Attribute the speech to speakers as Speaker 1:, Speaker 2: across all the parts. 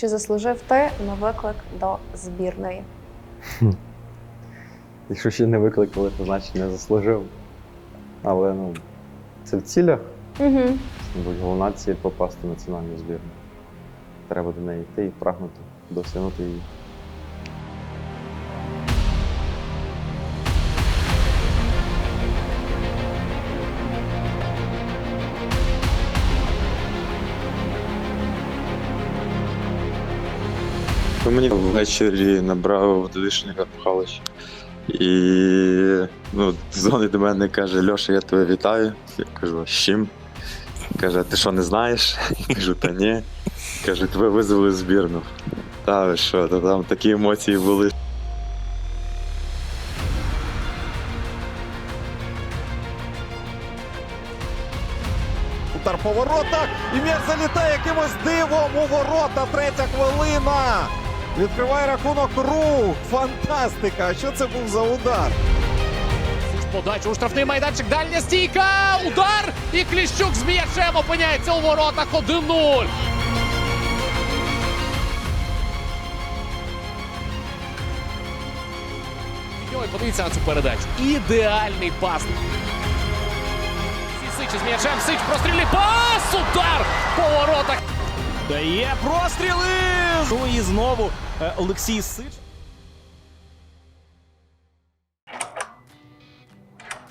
Speaker 1: чи заслужив ти на виклик до збірної?
Speaker 2: Якщо ще не викликали, то значить не заслужив. Але ну, це в цілях.
Speaker 1: Угу.
Speaker 2: Мабуть, головна ціль попасти в національну збірну. Треба до неї йти і прагнути, досягнути її.
Speaker 3: Ввечері набрав Делишника Михайлович. І ну, дзвонить до мене і каже: Льоша, я тебе вітаю. Я кажу, з чим? Каже, ти що не знаєш? Я кажу, та ні. Каже, тебе визвали збірну. Та ви що, та там такі емоції були.
Speaker 4: Удар по. І м'яч залітає якимось дивом у ворота. Третя хвилина. Відкриває рахунок рух. Фантастика! А Що це був за удар?
Speaker 5: Подача у штрафний майданчик, дальня стійка, удар! І Кліщук з м'ячем опиняється у воротах 1-0. Ой, подивіться на цю передачу. Ідеальний пас. Сич з м'ячем, Сич прострільний пас! Удар по воротах.
Speaker 4: Дає простріли! Ну і знову е, Олексій Сич.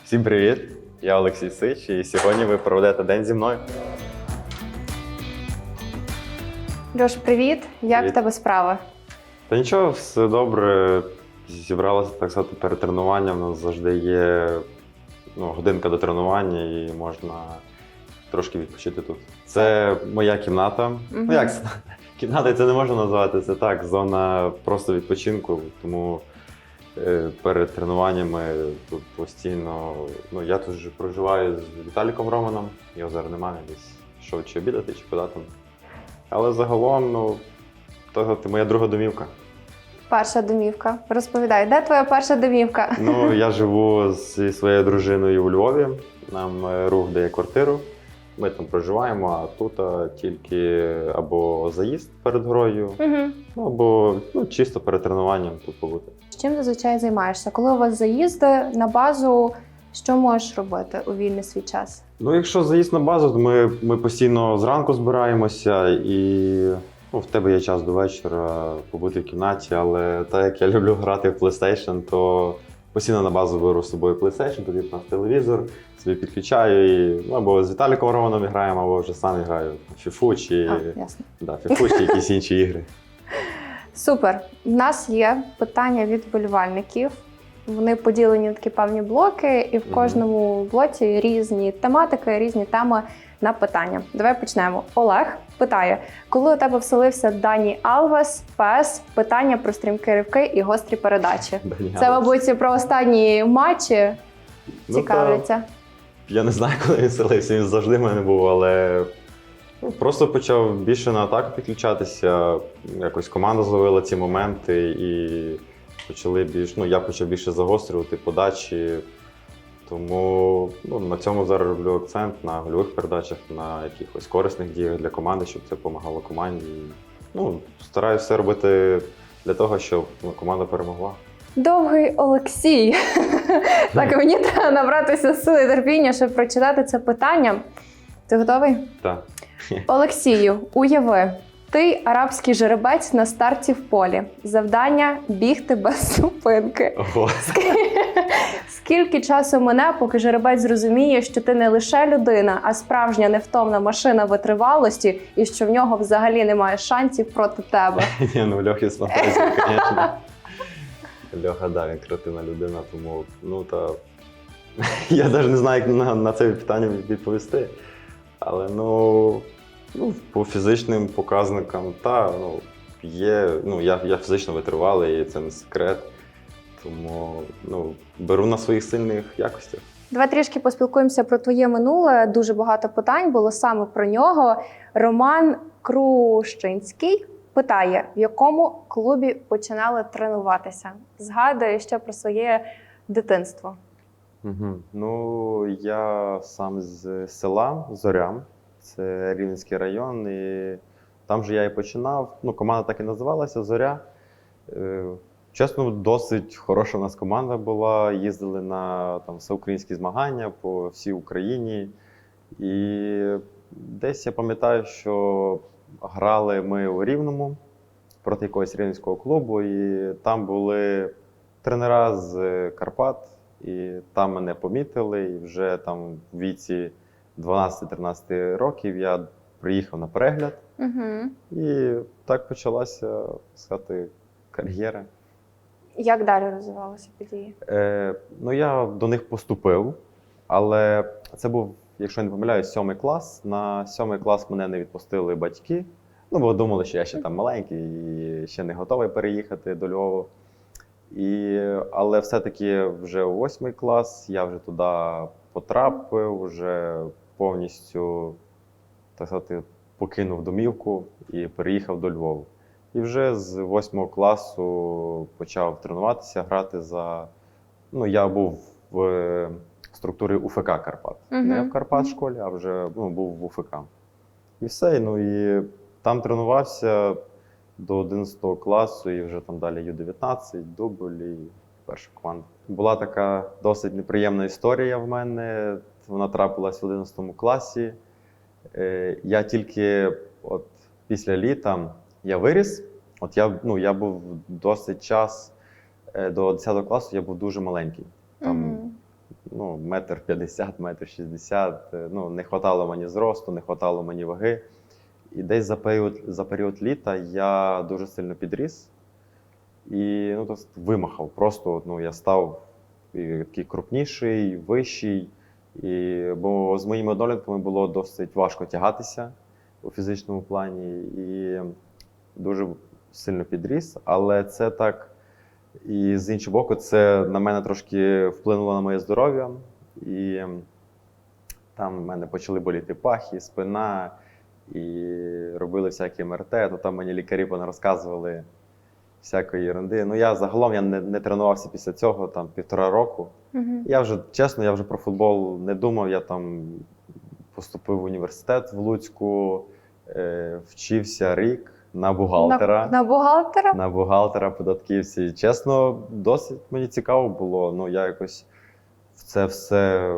Speaker 2: Всім привіт! Я Олексій Сич, і сьогодні ви проведете день зі мною.
Speaker 1: Льош, привіт! Як
Speaker 2: Привіт.
Speaker 1: в тебе справи?
Speaker 2: Та нічого, все добре. Зібралися так сказати перед тренуванням. У нас завжди є ну, годинка до тренування і можна трошки відпочити тут. Це моя кімната.
Speaker 1: Мгм.
Speaker 2: Ну як? Кімната це не можна назвати, це так, зона просто відпочинку. Тому е, перед тренуваннями тут постійно. Ну, я тут же проживаю з Віталіком Романом, його зараз немає десь йшов чи обідати, чи куди там. Але загалом, ну, то, це моя друга домівка.
Speaker 1: Перша домівка. Розповідай, де твоя перша домівка?
Speaker 2: Ну, я живу зі своєю дружиною у Львові. Нам е, рух дає квартиру. Ми там проживаємо, а тут тільки або заїзд перед грою,
Speaker 1: Угу.
Speaker 2: ну, або ну, чисто перед тренуванням тут побути.
Speaker 1: Чим зазвичай займаєшся? Коли у вас заїзди на базу, що можеш робити у вільний свій час?
Speaker 2: Ну, якщо заїзд на базу, то ми, ми постійно зранку збираємося і ну, в тебе є час до вечора побути в кімнаті, але так як я люблю грати в PlayStation, то постійно на базу беру з собою PlayStation, тоді в нас телевізор, собі підключаю і ну, або з Віталіком Романом граємо, або вже сам граю в фіфу чи,
Speaker 1: А, ясно.
Speaker 2: да, фіфу чи якісь інші ігри.
Speaker 1: Супер. У нас є питання від вболівальників. Вони поділені на такі певні блоки, і в кожному блоці різні тематики, різні теми на питання. Давай почнемо. Олег питає: коли у тебе вселився Дані Алвес, ПС, питання про стрімкі ривки і гострі передачі.
Speaker 2: Дані
Speaker 1: Це,
Speaker 2: Алвес.
Speaker 1: мабуть, про останні матчі
Speaker 2: Ну,
Speaker 1: цікавляться.
Speaker 2: Я не знаю, коли він селився, він завжди в мене був, але ну, просто почав більше на атаку підключатися. Якось команда зловила ці моменти і почали більш. Ну, я почав більше загострювати подачі. Тому ну, на цьому зараз роблю акцент на гольових передачах, на якихось корисних діях для команди, щоб це допомагало команді. Ну, стараюся все робити для того, щоб ну, команда перемогла.
Speaker 1: Довгий Олексій. так, мені треба набратися сили терпіння, щоб прочитати це питання. Ти готовий?
Speaker 2: Так.
Speaker 1: Олексію, уяви, ти арабський жеребець на старті в полі. Завдання бігти без зупинки.
Speaker 2: Ого.
Speaker 1: Скільки часу мине, поки жеребець зрозуміє, що ти не лише людина, а справжня невтомна машина витривалості, і що в нього взагалі немає шансів проти тебе.
Speaker 2: Ні, ну Льохи з фантазією, звісно. Льоха, да, він креативна людина, тому ну та я навіть не знаю, як на, на це питання відповісти. Але ну, ну по фізичним показникам, та ну, є. Ну, я, я фізично витривалий, і це не секрет. Тому ну, беру на своїх сильних якостях.
Speaker 1: Давай трішки поспілкуємося про твоє минуле. Дуже багато питань було саме про нього. Роман Крущинський питає, в якому клубі починали тренуватися. Згадує ще про своє дитинство.
Speaker 2: Угу. Ну, я сам з села Зоря, це Рівненський район, і там же я і починав. Ну, команда так і називалася Зоря. Чесно, досить хороша в нас команда була. Їздили на там, всеукраїнські змагання по всій Україні. І десь я пам'ятаю, що грали ми у Рівному проти якогось рівненського клубу, і там були тренера з Карпат, і там мене помітили. І вже там в віці 12-13 років я приїхав на перегляд,
Speaker 1: Угу.
Speaker 2: і так почалася сказати, кар'єра.
Speaker 1: Як далі розвивалися події?
Speaker 2: Е, ну, я до них поступив, але це був, якщо я не помиляюсь, сьомий клас. На сьомий клас мене не відпустили батьки. Ну, бо думали, що я ще там маленький і ще не готовий переїхати до Львова. І, але все-таки вже восьмий клас я вже туди потрапив, вже повністю так сказати, покинув домівку і переїхав до Львова. І вже з восьмого класу почав тренуватися, грати за. Ну, я був в е, структурі УФК Карпат. Не в Карпат школі, а вже ну, був в УФК. І все. Ну і там тренувався до 11 класу, і вже там далі Ю-19, дубль і перша команда. Була така досить неприємна історія в мене. Вона трапилась в 11 класі. Е, Я тільки от після літа я виріс. От я, ну, я був досить час е, до 10 класу, я був дуже маленький. Там
Speaker 1: Мгм.
Speaker 2: ну, метр п'ятдесят, метр шістдесят. е, Ну, не хватало мені зросту, не хватало мені ваги. І десь за період, за період літа я дуже сильно підріс і ну, тобто, вимахав. Просто ну, я став і такий крупніший, вищий. І, бо з моїми однолітками було досить важко тягатися у фізичному плані. І дуже сильно підріс, але це так. І з іншого боку, це на мене трошки вплинуло на моє здоров'я. І там в мене почали боліти пахи, спина, і робили всякі МРТ, то там мені лікарі розказували всякої ерунди. Ну я загалом я не, не тренувався після цього там півтора року.
Speaker 1: Мгм.
Speaker 2: Я вже чесно, я вже про футбол не думав. Я там поступив в університет в Луцьку, е, вчився рік на бухгалтера.
Speaker 1: На, на бухгалтера?
Speaker 2: На бухгалтера, податківці. Чесно, досить мені цікаво було. Ну, я якось в це все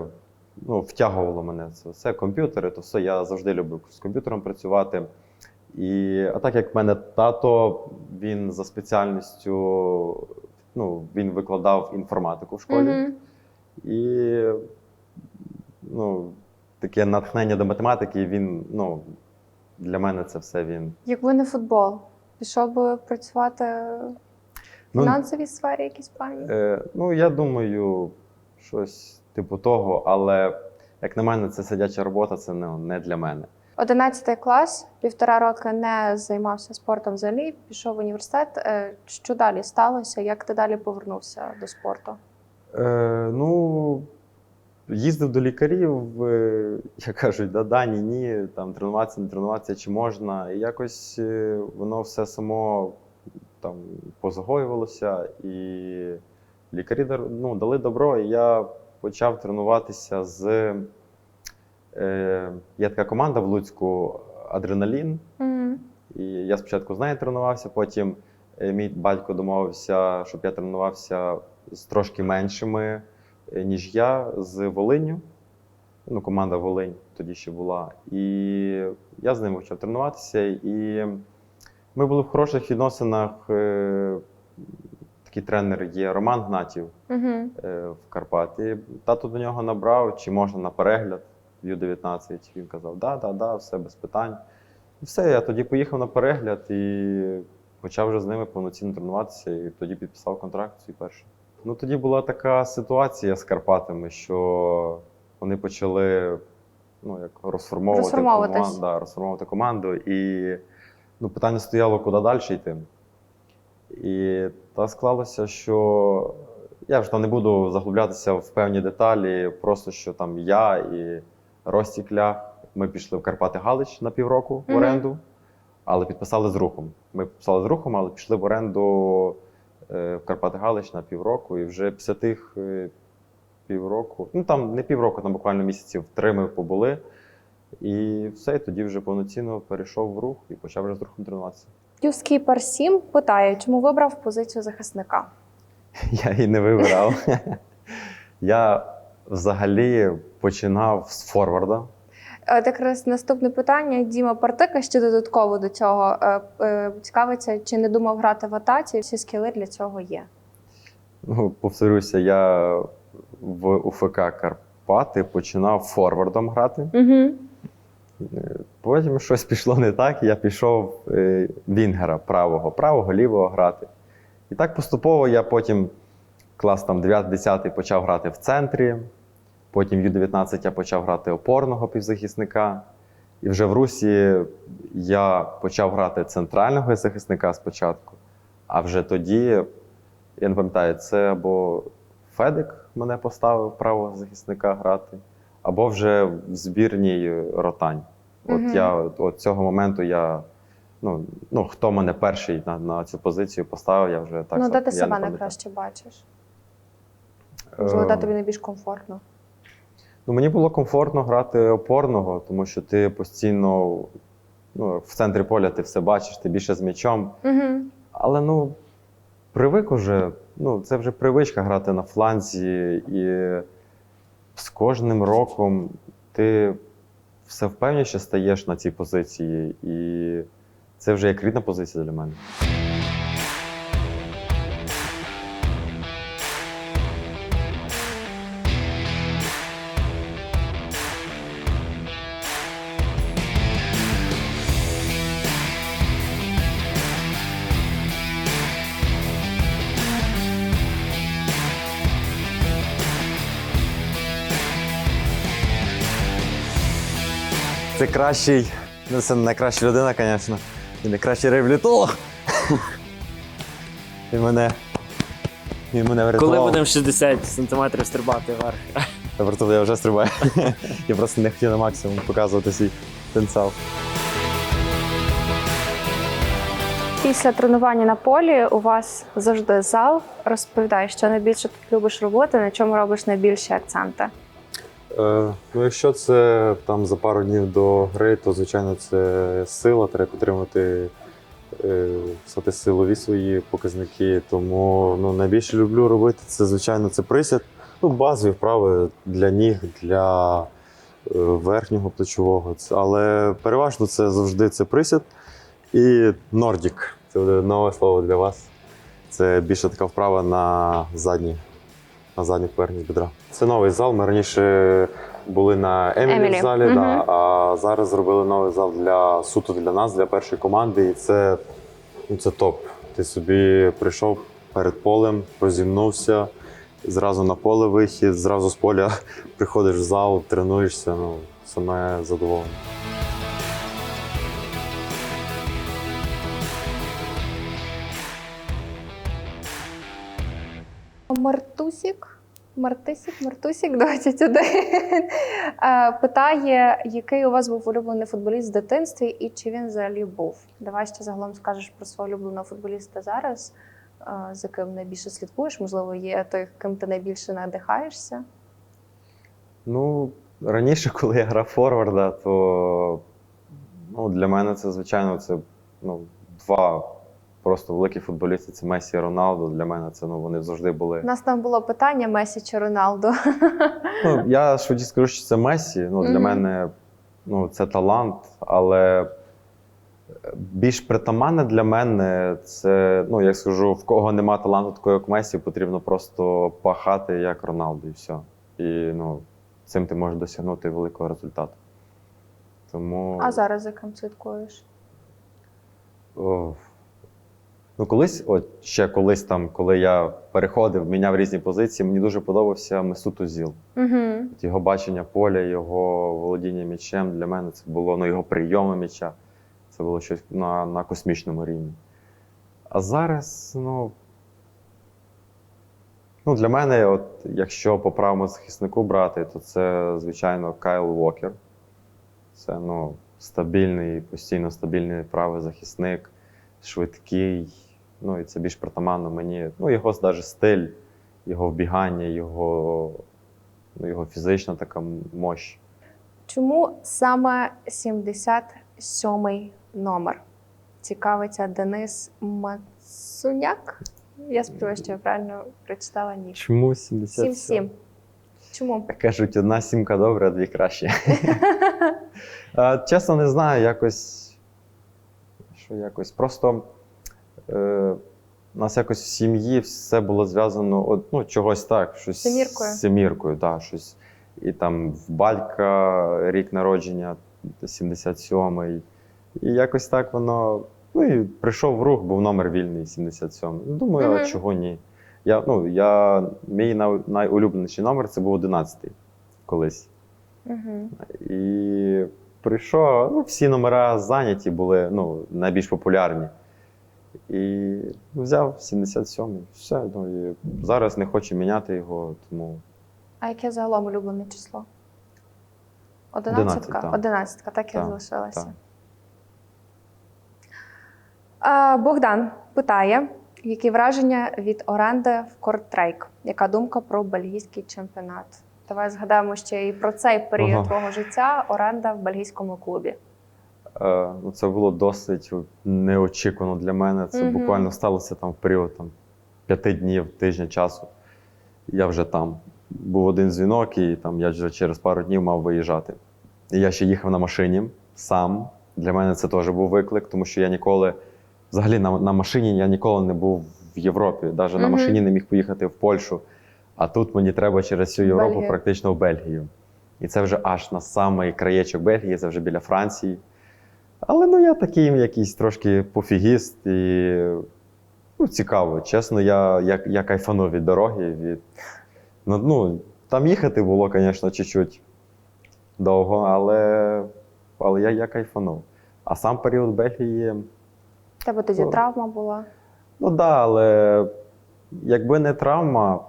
Speaker 2: ну, втягувало мене. Це все комп'ютери, то все. Я завжди любив з комп'ютером працювати. І, а так як в мене тато, він за спеціальністю ну, він викладав інформатику в школі.
Speaker 1: Мгм.
Speaker 2: І ну, таке натхнення до математики, він, ну, для мене це все він.
Speaker 1: Якби не футбол, пішов би працювати в
Speaker 2: Ну,
Speaker 1: фінансовій сфері якісь пані?
Speaker 2: Е, ну, я думаю, щось типу того, але як на мене, це сидяча робота, це ну, не для мене.
Speaker 1: 11 клас, півтора роки не займався спортом взагалі, пішов в університет. Е, Що далі сталося? Як ти далі повернувся до спорту?
Speaker 2: Е, ну, їздив до лікарів, е, як кажуть, да, да, ні, ні, там тренуватися, не тренуватися, чи можна. І якось е, воно все само там позагоювалося, і лікарі ну, дали добро, і я почав тренуватися з. Е, є така команда в Луцьку Адреналін.
Speaker 1: Мгм.
Speaker 2: І я спочатку з нею тренувався, потім е, мій батько домовився, щоб я тренувався з трошки меншими, ніж я, з Волиню. Ну, команда Волинь тоді ще була. І я з ним почав тренуватися. І ми були в хороших відносинах. Е, Такий тренер є Роман Гнатів е, в Карпаті. Тато до нього набрав, чи можна на перегляд в Ю-19. Він казав, да, да, да, все без питань. І все, я тоді поїхав на перегляд і почав вже з ними повноцінно тренуватися, і тоді підписав контракт свій перший. Ну тоді була така ситуація з Карпатами, що вони почали ну, як розформовувати, команду, да, розформовувати команду. І ну, питання стояло, куди далі йти. І так склалося, що я вже там не буду заглублятися в певні деталі, просто що там я і Ростік Лях, ми пішли в Карпати Галич на півроку в оренду, але підписали з рухом. Ми підписали з рухом, але пішли в оренду в Карпати Галич на півроку. І вже після тих е, півроку, ну там не півроку, там буквально місяців три ми побули. І все, і тоді вже повноцінно перейшов в рух і почав вже з рухом тренуватися.
Speaker 1: Юскіпер 7 питає, чому вибрав позицію захисника?
Speaker 2: Я її не вибирав. Я взагалі починав з форварда.
Speaker 1: От якраз наступне питання. Діма Партика ще додатково до цього е, е, цікавиться, чи не думав грати в атаці. Всі скіли для цього є.
Speaker 2: Ну, повторюся, я в УФК Карпати починав форвардом грати.
Speaker 1: Угу.
Speaker 2: Е, Потім щось пішло не так, я пішов е, Вінгера правого, правого, лівого грати. І так поступово я потім клас там 9-10 почав грати в центрі. Потім Ю-19 я почав грати опорного півзахисника. І вже в Русі я почав грати центрального захисника спочатку. А вже тоді, я не пам'ятаю, це або Федик мене поставив правого захисника грати, або вже в збірній Ротань. От
Speaker 1: Мгм.
Speaker 2: я от цього моменту я. Ну, ну, хто мене перший на, на цю позицію поставив, я вже так
Speaker 1: ну, де ти себе найкраще бачиш? Можливо, де
Speaker 2: Е,
Speaker 1: тобі найбільш комфортно?
Speaker 2: Ну, мені було комфортно грати опорного, тому що ти постійно ну, в центрі поля ти все бачиш, ти більше з м'ячом.
Speaker 1: Угу.
Speaker 2: Але ну, привик уже, ну, це вже привичка грати на фланзі, і з кожним роком ти все впевніше стаєш на цій позиції, і це вже як рідна позиція для мене. Це кращий, ну це найкраща людина, звісно. І найкращий реабілітолог. Він мене. Він мене врятував.
Speaker 6: Коли будемо 60 сантиметрів стрибати вверх?
Speaker 2: Я просто я вже стрибаю. я просто не хотів на максимум показувати свій потенціал.
Speaker 1: Після тренування на полі у вас завжди зал. Розповідай, що найбільше тут любиш робити, на чому робиш найбільші акценти.
Speaker 2: Е, ну, якщо це там за пару днів до гри, то звичайно це сила, треба підтримувати е, силові свої показники. Тому ну, найбільше люблю робити це, звичайно, це присід. Ну, базові вправи для ніг, для е, верхнього плечового. Але переважно це завжди це присід і нордік. Це буде нове слово для вас. Це більше така вправа на задні, на задню поверхність бедра. Це новий зал. Ми раніше були на Емілі, залі,
Speaker 1: Мгм.
Speaker 2: да, а зараз зробили новий зал для суто для нас, для першої команди. І це, ну, це топ. Ти собі прийшов перед полем, розімнувся, зразу на поле вихід, зразу з поля приходиш в зал, тренуєшся. Ну, саме задоволення.
Speaker 1: Мартусік, Мартисік, Мартусік 21 е, питає, який у вас був улюблений футболіст в дитинстві і чи він взагалі був. Давай ще загалом скажеш про свого улюбленого футболіста зараз, е, за ким найбільше слідкуєш. Можливо, є той, ким ти найбільше надихаєшся.
Speaker 2: Ну, раніше, коли я грав форварда, то ну, для мене це, звичайно, це ну, два просто великі футболісти це Месі і Роналдо. Для мене це ну, вони завжди були.
Speaker 1: У нас там було питання Месі чи Роналдо.
Speaker 2: Ну, я швидше скажу, що це Месі. Ну, для
Speaker 1: Мгм.
Speaker 2: мене ну, це талант, але більш притаманне для мене це, ну, як скажу, в кого нема таланту такого, як Месі, потрібно просто пахати як Роналдо і все. І ну, цим ти можеш досягнути великого результату. Тому.
Speaker 1: А зараз за ким слідкуєш?
Speaker 2: О, Ну, колись, от ще колись там, коли я переходив, міняв різні позиції, мені дуже подобався Месут Озіл.
Speaker 1: Угу.
Speaker 2: От Його бачення поля, його володіння м'ячем для мене це було ну, його прийоми м'яча. Це було щось на, на космічному рівні. А зараз, ну. Ну, для мене, от, якщо по правому захиснику брати, то це, звичайно, Кайл Уокер. Це ну, стабільний, постійно стабільний правий захисник, швидкий. Ну і це більш притаманно мені. Ну, його навіть стиль, його вбігання, його, ну, його фізична така мощь.
Speaker 1: Чому саме 77-й номер? Цікавиться Денис Мацуняк. Я сподіваюся, що я правильно прочитала ніч.
Speaker 2: Чому 77?
Speaker 1: 7-7. Чому?
Speaker 2: Кажуть, одна сімка добра, а дві краще. Чесно, не знаю, якось. Що якось. Просто е, у нас якось в сім'ї все було зв'язано от, ну, чогось так. Щось
Speaker 1: Семіркою?
Speaker 2: З семіркою, так. Щось. І там в батька рік народження, 77-й. І якось так воно. Ну і прийшов в рух, був номер вільний 77. Ну, Думаю, а
Speaker 1: Мгм.
Speaker 2: чого ні? Я, ну, я, мій най- найулюбленіший номер це був 11-й колись.
Speaker 1: Угу.
Speaker 2: І прийшов, ну, всі номера зайняті були, ну, найбільш популярні. І взяв 77-й. Все. Ну, і зараз не хочу міняти його, тому
Speaker 1: А яке загалом улюблене число? Одинадцятка? Одинадцятка, так і
Speaker 2: Так,
Speaker 1: залишилася.
Speaker 2: так.
Speaker 1: А, Богдан питає, які враження від оренди в Кортрейк? Яка думка про бельгійський чемпіонат? Давай згадаємо ще і про цей період
Speaker 2: Ага.
Speaker 1: твого життя оренда в бельгійському клубі.
Speaker 2: Е, ну, це було досить неочікувано для мене. Це
Speaker 1: Мгм.
Speaker 2: буквально сталося там в період там, п'яти днів, тижня часу. Я вже там. Був один дзвінок, і там я вже через пару днів мав виїжджати. І я ще їхав на машині сам. Для мене це теж був виклик, тому що я ніколи, взагалі на, на машині я ніколи не був в Європі. Навіть на машині не міг поїхати в Польщу. А тут мені треба через всю Європу,
Speaker 1: Бельгію.
Speaker 2: практично в Бельгію. І це вже аж на самий краєчок Бельгії, це вже біля Франції. Але ну я такий якийсь трошки пофігіст і ну, цікаво. Чесно, я, я, я кайфанув від дороги. Від... Ну, ну, там їхати було, звісно, чуть-чуть довго, але, але я, я кайфанув. А сам період Бельгії,
Speaker 1: Тебе тоді
Speaker 2: О.
Speaker 1: травма була.
Speaker 2: ну так, да, але якби не травма,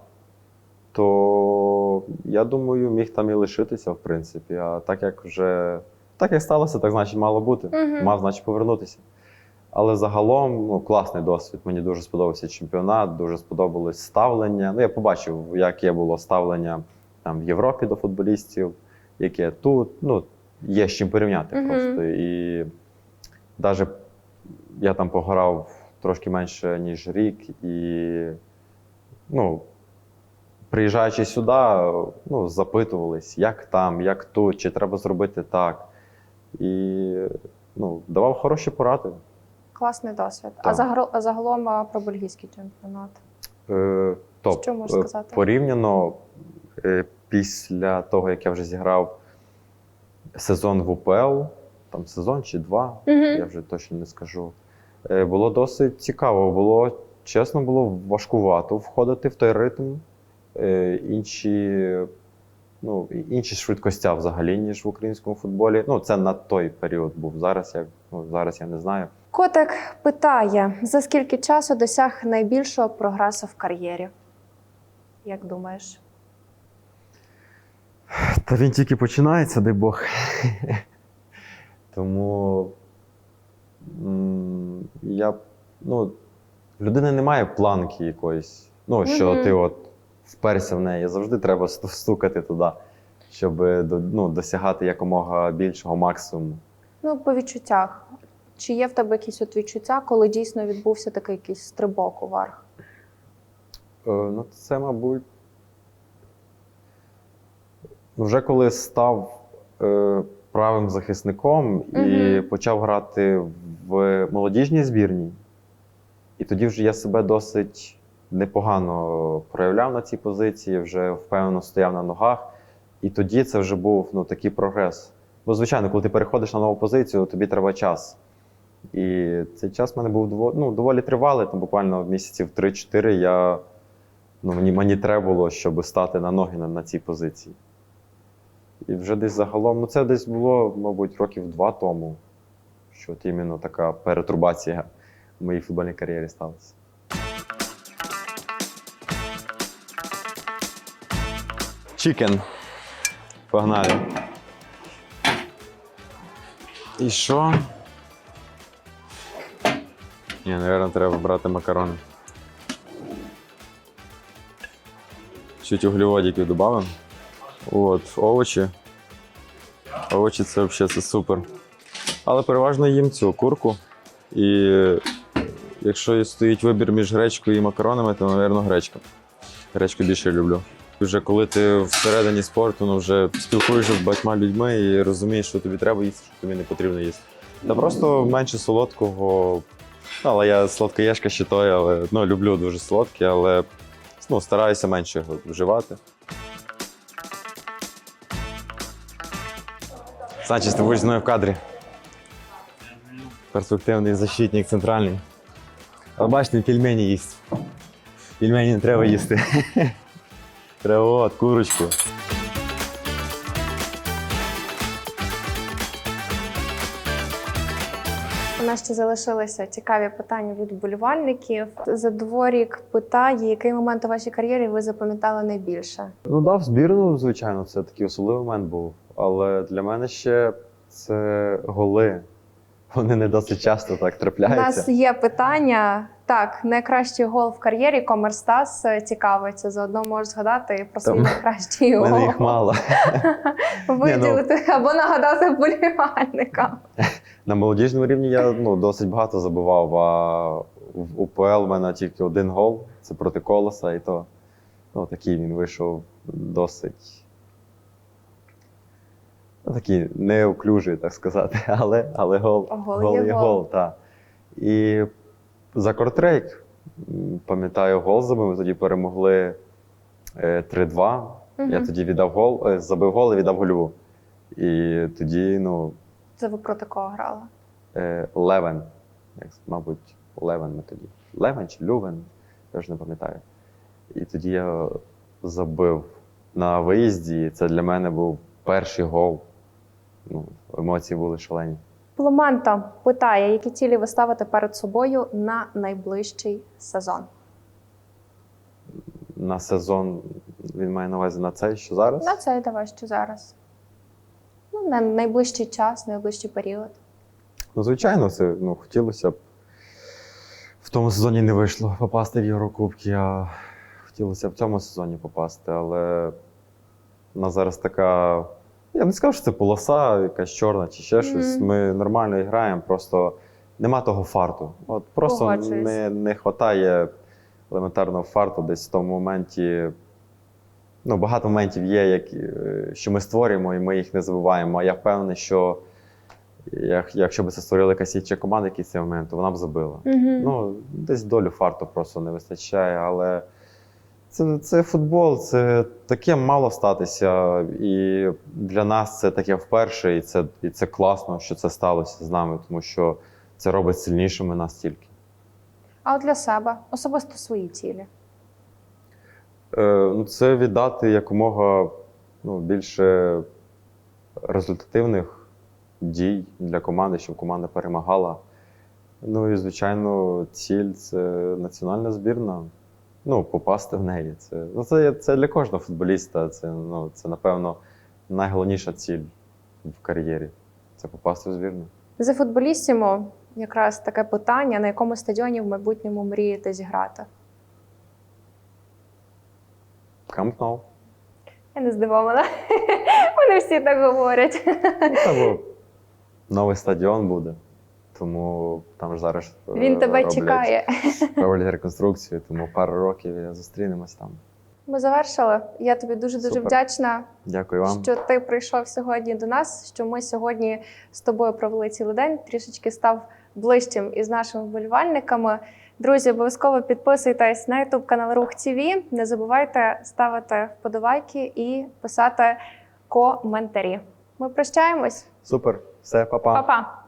Speaker 2: то я думаю, міг там і лишитися, в принципі. А так як вже так як сталося, так значить мало бути.
Speaker 1: Мгм.
Speaker 2: Мав, значить, повернутися. Але загалом ну, класний досвід. Мені дуже сподобався чемпіонат, дуже сподобалось ставлення. Ну, я побачив, яке було ставлення там в Європі до футболістів, яке тут. Ну, є з чим порівняти
Speaker 1: Мгм.
Speaker 2: просто. І навіть я там пограв трошки менше, ніж рік, і ну, приїжджаючи сюди, ну, запитувались, як там, як тут, чи треба зробити так. І ну, давав хороші поради.
Speaker 1: Класний досвід. А
Speaker 2: Так.
Speaker 1: а загалом а, про бельгійський чемпіонат.
Speaker 2: Е, топ.
Speaker 1: Що можеш
Speaker 2: Е,
Speaker 1: сказати?
Speaker 2: Порівняно е, після того, як я вже зіграв сезон в УПЛ, там сезон чи два, я вже точно не скажу. Е, Було досить цікаво. Було, чесно, було важкувато входити в той ритм. Е, Інші, ну, інші швидкостя взагалі, ніж в українському футболі. Ну, це на той період був. Зараз я, ну, зараз я не знаю.
Speaker 1: Котик питає: за скільки часу досяг найбільшого прогресу в кар'єрі? Як думаєш?
Speaker 2: Та він тільки починається, дай Бог. Тому я, ну, в людини немає планки якоїсь. Ну, що ти от вперся в неї. Завжди треба стукати туди, щоб ну, досягати якомога більшого максимуму.
Speaker 1: Ну, по відчуттях. Чи є в тебе якісь от відчуття, коли дійсно відбувся такий якийсь стрибок уверх?
Speaker 2: Е, ну, це, мабуть. ну, Вже коли став е, правим захисником і
Speaker 1: Мгм.
Speaker 2: почав грати в молодіжній збірній, і тоді вже я себе досить непогано проявляв на цій позиції, вже впевнено стояв на ногах. І тоді це вже був ну, такий прогрес. Бо, звичайно, коли ти переходиш на нову позицію, тобі треба час. І цей час в мене був ну, доволі тривалий, там буквально місяців 3-4 я, ну, мені, мені треба було, щоб стати на ноги на, на цій позиції. І вже десь загалом, ну це десь було, мабуть, років два тому, що от іменно така перетрубація в моїй футбольній кар'єрі сталася. Чікен. Погнали. І що? Ні, мабуть, треба брати макарони. Чуть углеводиків додамо. От, овочі. Овочі це взагалі це супер. Але переважно їм цю курку. І якщо стоїть вибір між гречкою і макаронами, то, мабуть, гречка. Гречку більше люблю. Вже коли ти всередині спорту, ну вже спілкуєшся з багатьма людьми і розумієш, що тобі треба їсти, що тобі не потрібно їсти. Та просто менше солодкого. Але я сладкоєшка ще той, але ну, люблю дуже солодке, але ну, стараюся менше його вживати. Санчес, ти будеш мною в кадрі. Перспективний защитник центральний. Але бачите, пельмені їсть. Пельмені не треба їсти. Треба курочку.
Speaker 1: У нас ще залишилися цікаві питання від вболівальників. Задворік питає, який момент у вашій кар'єрі ви запам'ятали найбільше?
Speaker 2: Ну, дав збірну, звичайно, це такий особливий момент був. Але для мене ще це голи. Вони не досить часто так трапляються.
Speaker 1: У нас є питання. Так, найкращий гол в кар'єрі. Комерстас е, цікавиться. Заодно можеш згадати про свій найкращий
Speaker 2: У мене
Speaker 1: гол.
Speaker 2: їх мало.
Speaker 1: Виділити або нагадати вболівальникам.
Speaker 2: На молодіжному рівні я ну, досить багато забивав, а в УПЛ в мене тільки один гол це проти колоса, і то ну, такий він вийшов досить. Ну, такий неуклюжий, так сказати, але, але гол,
Speaker 1: Гол є гол.
Speaker 2: гол так. І за кортрейк, пам'ятаю, гол забив, ми тоді перемогли е, 3-2. Я тоді віддав гол, е, забив гол і віддав гольову. І тоді, ну,
Speaker 1: Це ви проти кого грали?
Speaker 2: е, Левен. Як, мабуть, Левен ми тоді. Левен чи Лювен, я вже не пам'ятаю. І тоді я забив на виїзді. Це для мене був перший гол. Ну, емоції були шалені.
Speaker 1: Пломанта питає, які цілі ви ставите перед собою на найближчий сезон?
Speaker 2: На сезон він має на увазі на цей, що зараз.
Speaker 1: На це давай що зараз. Ну, на найближчий час, найближчий період.
Speaker 2: Ну, звичайно, це ну, хотілося б. В тому сезоні не вийшло попасти в Єврокубки, а хотілося б в цьому сезоні попасти, але у нас зараз така. Я б не скажу, що це полоса, якась чорна чи ще щось. Ми нормально граємо, просто нема того фарту. От просто
Speaker 1: Погоджуюсь.
Speaker 2: не, не вистачає елементарного фарту десь в тому моменті. Ну, багато моментів є, які, е, що ми створюємо, і ми їх не забуваємо. А я впевнений, що як, якщо б це створила якась інша команда, якийсь цей момент, то вона б забила.
Speaker 1: Угу.
Speaker 2: Ну, десь долю фарту просто не вистачає, але це, це футбол, це таке мало статися. І для нас це таке вперше, і це, і це класно, що це сталося з нами, тому що це робить сильнішими нас тільки.
Speaker 1: А от для себе особисто свої цілі.
Speaker 2: Е, ну, це віддати якомога ну, більше результативних дій для команди, щоб команда перемагала. Ну і, звичайно, ціль це національна збірна. Ну, попасти в неї. Це, ну, це, це для кожного футболіста. Це, ну, це, напевно, найголовніша ціль в кар'єрі це попасти в збірну.
Speaker 1: За футболістимо якраз таке питання, на якому стадіоні в майбутньому мрієте зіграти.
Speaker 2: Камп Ноу.
Speaker 1: Я не здивована. Вони всі так говорять.
Speaker 2: Ну, Або новий стадіон буде. Тому там ж зараз е,
Speaker 1: Він тебе
Speaker 2: роблять-
Speaker 1: чекає.
Speaker 2: роблять реконструкцію, тому пару років зустрінемось там.
Speaker 1: Ми завершили. Я тобі дуже дуже
Speaker 2: Супер.
Speaker 1: вдячна,
Speaker 2: Дякую вам.
Speaker 1: що ти прийшов сьогодні до нас. Що ми сьогодні з тобою провели цілий день, трішечки став ближчим із нашими вболівальниками. Друзі, обов'язково підписуйтесь на YouTube канал Рух ТВ. Не забувайте ставити вподобайки і писати коментарі. Ми прощаємось,
Speaker 2: Супер, все, па-па.
Speaker 1: Па-па!